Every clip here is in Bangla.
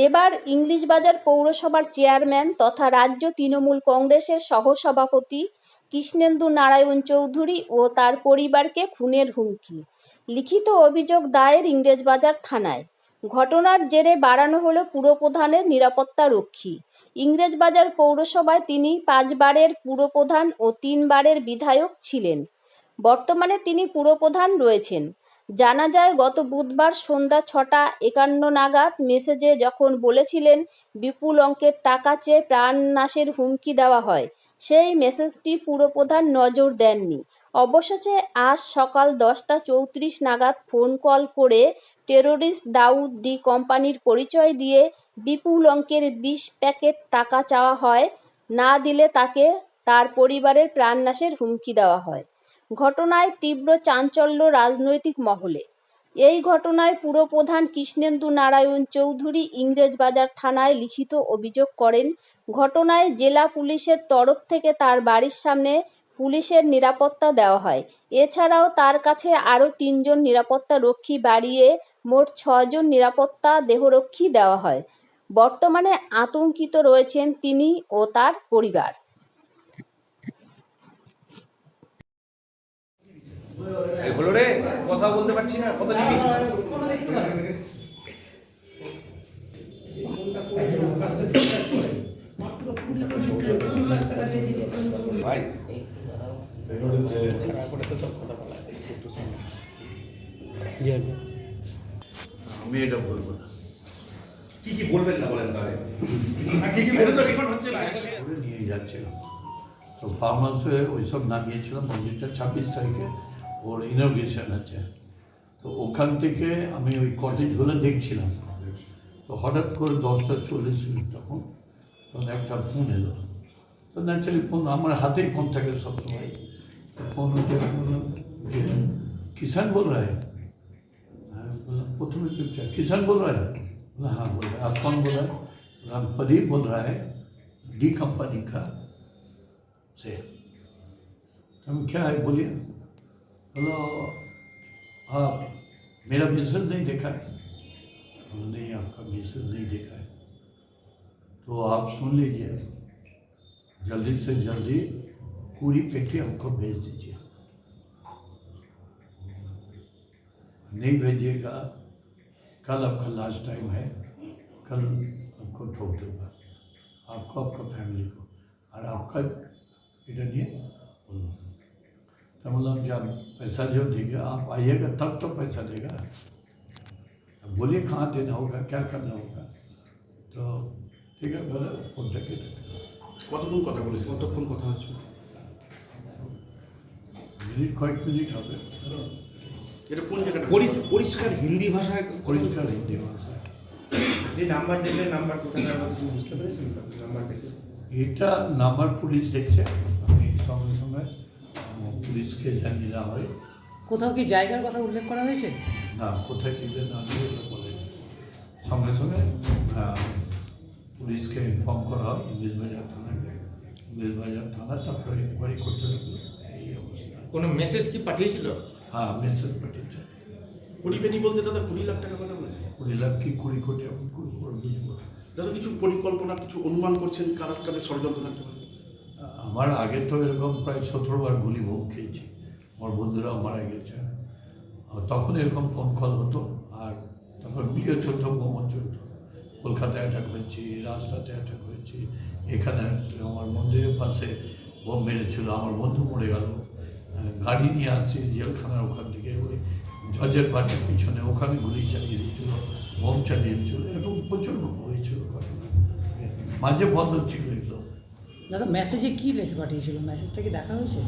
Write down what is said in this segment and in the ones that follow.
এবার ইংলিশবাজার পৌরসভার চেয়ারম্যান তথা রাজ্য তৃণমূল কংগ্রেসের সহসভাপতি কৃষ্ণেন্দু নারায়ণ চৌধুরী ও তার পরিবারকে খুনের হুমকি। লিখিত অভিযোগ দায়ের ইংরেজবাজার থানায়। ঘটনার জেরে বাড়ানো হলো পুরপ্রধানের নিরাপত্তা রক্ষী। ইংরেজবাজার পৌরসভায় তিনি পাঁচবারের পুরপ্রধান ও তিনবারের বিধায়ক ছিলেন। বর্তমানে তিনি পুরপ্রধান রয়েছেন। জানা যায়, গত বুধবার সন্ধ্যা ছটা একান্ন নাগাদ মেসেজে যখন বলেছিলেন বিপুল অঙ্কের টাকা চেয়ে প্রাণনাশের হুমকি দেওয়া হয়, সেই মেসেজটি পুরপ্রধান নজর দেননি। অবশেষে আজ সকাল দশটা চৌত্রিশ নাগাদ ফোন কল করে টেরোরিস্ট দাউদ ডি কোম্পানির পরিচয় দিয়ে বিপুল অঙ্কের বিশ প্যাকেট টাকা চাওয়া হয়, না দিলে তাকে তার পরিবারের প্রাণনাশের হুমকি দেওয়া হয়। ঘটনায় তীব্র চাঞ্চল্য রাজনৈতিক মহলে। এই ঘটনায় পুরপ্রধান কৃষ্ণেন্দু নারায়ণ চৌধুরী ইংরেজবাজার থানায় লিখিত অভিযোগ করেন, ঘটনায় জেলা পুলিশের তরফ থেকে তার বাড়ির সামনে পুলিশের নিরাপত্তা দেওয়া হয়। এছাড়াও তার কাছে আরও তিনজন নিরাপত্তা রক্ষী বাড়িয়ে মোট ছজন নিরাপত্তা দেহরক্ষী দেওয়া হয়। বর্তমানে আতঙ্কিত রয়েছেন তিনি ও তার পরিবার। হলো রে কথা বলতে পারছি না কথা লিখি ভাই ছাড়া করে তো সব কথা বলা একটু সামনে। আমি এটা বলব না। কি কি বলবেন না বলেন তাহলে? কি কি বলে তো রেকর্ড হচ্ছে না। করে নিয়ে যাচ্ছিলাম। তো ফার্ম হাউসে ওইসব নামিয়েছিলাম মন্দিরটা ছাব্বিশ তারিখে। ওর ইনোগ্রেশন আছে তো ওখান থেকে আমি ওই কটেজগুলো দেখছিলাম তো হঠাৎ করে দশটা চল্লিশ মিনিট তখন তখন একটা ফোন এলো তো ন্যাচারালি ফোন আমার হাতেই ফোন থাকে সবসময় তো ফোন উঠে বললাম যে किसान बोल रहा है मैं बोला प्रथम चुपचाप किसान बोल रहा है बोला हाँ बोल रहा है आप कौन बोल रहा है बोला "हम प्रदीप बोल रहा है डी कंपनी का से हम क्या है बोलिए बोलो आप हाँ, मेरा मेसर नहीं देखा है। हमने आपका मेसर नहीं देखा है। तो आप सुन लीजिए, जल्दी से जल्दी पूरी पेटी हमको भेज दीजिए। नहीं भेजिएगा, कल आपका लास्ट टाइम है, कल आपको ठोक दूँगा, आपको, आपका फैमिली को। और आपका, इधर नहीं तो मतलब जब पैसा जो देगा आप आइएगा तब तो पैसा देगा। अब बोलिए कहाँ देना होगा क्या करना होगा? তো ঠিক আছে বলে ফোনটা কেটে কতক্ষণ কথা বলেছি কতক্ষণ কথা হচ্ছে? মিনিট কয়েক মিনিট হবে। এটা কোন জায়গাটা? পরিষ্কার হিন্দি ভাষায় পরিষ্কার হিন্দি ভাষায়। যে নাম্বার দেখলে নাম্বার কোথাকার কিছু বুঝতে পেরেছেন? নাম্বার দেখে। এটা নাম্বার পুলিশ দেখছে। আমি সঙ্গে সঙ্গে পুলিশকে জানিয়ে দেওয়া হয়। কোথাও কি জায়গার কথা উল্লেখ করা হয়েছে? না কোথায় দিবে না দিবে ওটা বলে সঙ্গে সঙ্গে পুলিশকে ইনফর্ম করা হয় ইংলিশ বাজার থানাকে ইংলিশ বাজার থানা তারপরে ইনকোয়ারি করতে লাগল এই অবস্থা। কোনো মেসেজ কি পাঠিয়েছিল? হ্যাঁ মেসেজ পাঠিয়েছে। কুড়ি পেটি বলতে দাদা কুড়ি লাখ টাকা কথা বলেছে? কুড়ি লাখ কি কুড়ি কোটি এখন কুড়ি দাদা কিছু পরিকল্পনা কিছু অনুমান করছেন কারা কাদের ষড়যন্ত্র থাকতে পারে? আমার আগে তো এরকম প্রায় সতেরো বার গুলি বোম খেয়েছি। আমার বন্ধুরাও মারা গেছে। তখন এরকম ফোন কল হতো আর তারপর গুলিও চলতো বোমও চলতো। কলকাতায় অ্যাটাক হয়েছি রাস্তাতে অ্যাটাক হয়েছি। এখানে আমার মন্দিরের পাশে বোম মেরেছিল, আমার বন্ধু মরে গেল। গাড়ি নিয়ে আসছি, জেলখানার ওখান থেকে ওই জজের বাড়ির পিছনে ওখানে গুলি চালিয়ে দিয়েছিল বোম চালিয়ে দিয়েছিল। এরকম প্রচুর হয়েছিল মাঝে বন্ধ ছিল দাদা মেসেজে কি লিখে পাঠিয়েছিল? মেসেজটা কি দেখা হয়েছে?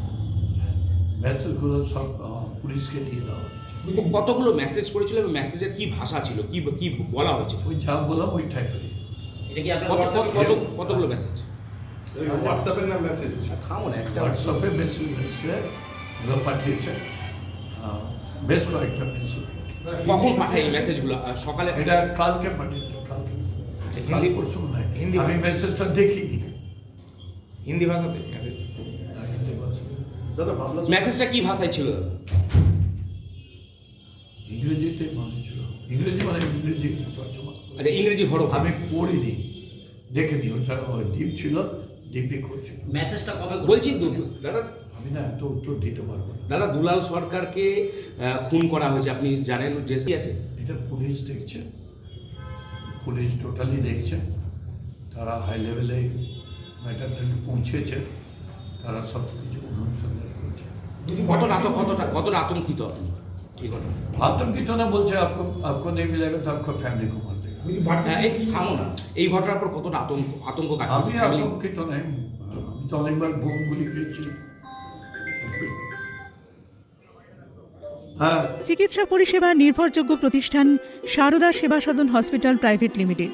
মেসেজগুলো সব পুলিশকে দিয়ে দেওয়া হয়েছে। কতগুলো মেসেজ করেছিল এবং মেসেজের কি ভাষা ছিল? কি কি বলা হয়েছে? ওই যা বললাম ওই টাইপের এটা কি আপনার কত- কত কতগুলো মেসেজ হোয়াটসঅ্যাপের না মেসেজ থামো না একটা হোয়াটসঅ্যাপে মেসেজ ওরা পাঠিয়েছে। বেশ কয়েকটা মেসেজ কখন পাঠায় এই মেসেজগুলো সকালে এটা কালকে পাঠিয়েছে কালকে। হিন্দি পরশু আমি। মেসেজটা দেখিনি হিন্দি ভাষাতে মেসেজ দাদা ভাবলা মেসেজটা কি ভাষায় ছিল? ইংরেজিতে মনে ছিল। ইংরেজি মানে ইংরেজি আচ্ছা ইংরেজি হরফ। আমি পড়িনি। দেখিনি ওটা ডিপ ছিল ডিপি করছিল মেসেজটা কবে বলছি দাদা আমি না এত উত্তর দিতে পারব দাদা দুলাল সরকারকে আহ, খুন করা হয়েছে। আপনি জানেন যে আছে? এটা পুলিশ দেখছে। পুলিশ টোটালি দেখছে। তারা হাই লেভেলে ম্যাটারটা পৌঁছেছে তারা সব কিছু অনুসন্ধান করেছে। কতটা আতঙ্কিত আপনি আতঙ্কিত না বলছে আপকো নেই তো আপকো ফ্যামিলি কো এই ঘটনার পর কতটা আতঙ্ক আতঙ্ক কাজ আমি আতঙ্কিত আমি তো অনেকবার বোম গুলি খেয়েছি। হ্যাঁ। চিকিৎসা পরিষেবা নির্ভরযোগ্য প্রতিষ্ঠান Sarada Seva Sadhan hospital private limited.